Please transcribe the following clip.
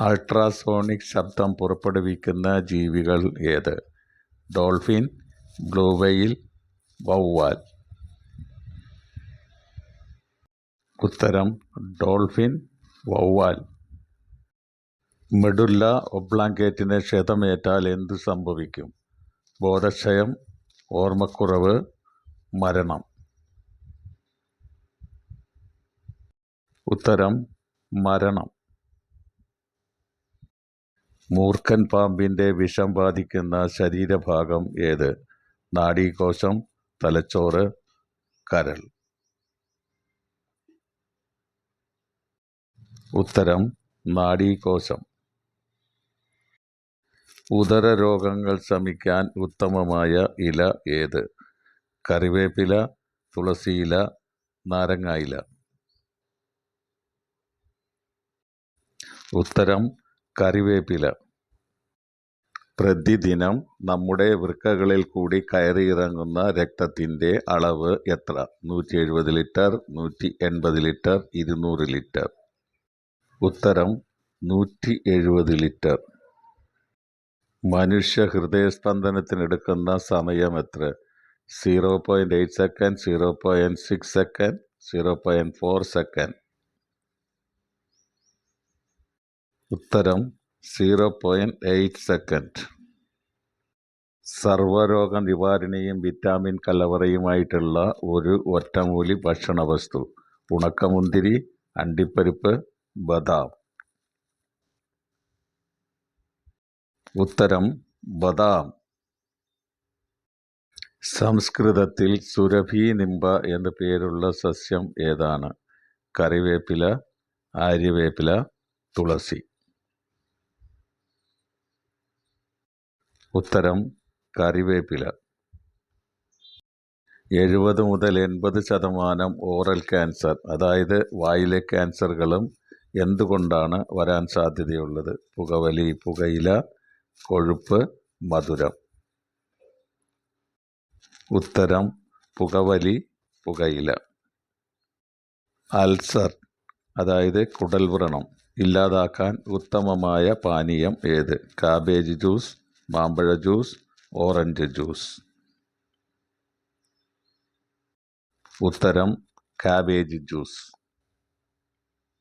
Ultrasonic ശബ്ദം പുറപ്പെടുവിക്കുന്ന ജീവികൾ ഏത്? ഡോൾഫിൻ ബ്ലൂ വവ്വാൽ. ഉത്തരം ഡോൾഫിൻ വവ്വാൽ. മെഡുല്ല ഒബ്ലാങ്കേറ്റിന് ക്ഷതമേറ്റാൽ എന്ത് സംഭവിക്കും? ബോധക്ഷയം ഓർമ്മക്കുറവ് മരണം. ഉത്തരം മരണം. മൂർഖൻ പാമ്പിന്റെ വിഷം ബാധിക്കുന്ന ശരീരഭാഗം ഏത്? നാഡീകോശം തലച്ചോറ് കരൾ. ഉത്തരം നാഡീകോശം. ഉദര രോഗങ്ങൾ ശമിക്കാൻ ഉത്തമമായ ഇല ഏത്? കറിവേപ്പില തുളസിയില നാരങ്ങായില. ഉത്തരം കറിവേപ്പില. പ്രതിദിനം നമ്മുടെ വൃക്കകളിൽ കൂടി കയറിയിറങ്ങുന്ന രക്തത്തിന്റെ അളവ് എത്ര? നൂറ്റി എഴുപത് ലിറ്റർ നൂറ്റി എൺപത് ലിറ്റർ ഇരുന്നൂറ് ലിറ്റർ. ഉത്തരം നൂറ്റി എഴുപത് ലിറ്റർ. മനുഷ്യ ഹൃദയസ്പന്ദനത്തിനെടുക്കുന്ന സമയം എത്ര? Zero point eight second zero point six second zero point four second. ഉത്തരം സീറോ പോയിന്റ് എയ്റ്റ് സെക്കൻഡ് സർവരോഗ നിവാരണിയും വിറ്റാമിൻ കലവറയുമായിട്ടുള്ള ഒരു ഒറ്റമൂലി ഭക്ഷണ വസ്തു ഉണക്കമുന്തിരി അണ്ടിപ്പരിപ്പ് ബദാം. ഉത്തരം ബദാം. സംസ്കൃതത്തിൽ സുരഭി നിമ്പ എന്ന പേരുള്ള സസ്യം ഏതാണ്? കറിവേപ്പില ആര്യവേപ്പില തുളസി. ഉത്തരം കറിവേപ്പില. എഴുപത് മുതൽ എൺപത് ശതമാനം ഓറൽ ക്യാൻസർ അതായത് വായിലെ ക്യാൻസറുകളും എന്തുകൊണ്ടാണ് വരാൻ സാധ്യതയുള്ളത്? പുകവലി പുകയില കൊഴുപ്പ് മധുരം. ഉത്തരം പുകവലി പുകയില. അൾസർ അതായത് കുടൽവ്രണം ഇല്ലാതാക്കാൻ ഉത്തമമായ പാനീയം ഏത്? കാബേജ് ജ്യൂസ് മാമ്പഴ ജ്യൂസ് ഓറഞ്ച് ജ്യൂസ്. ഉത്തരം കാബേജ് ജ്യൂസ്.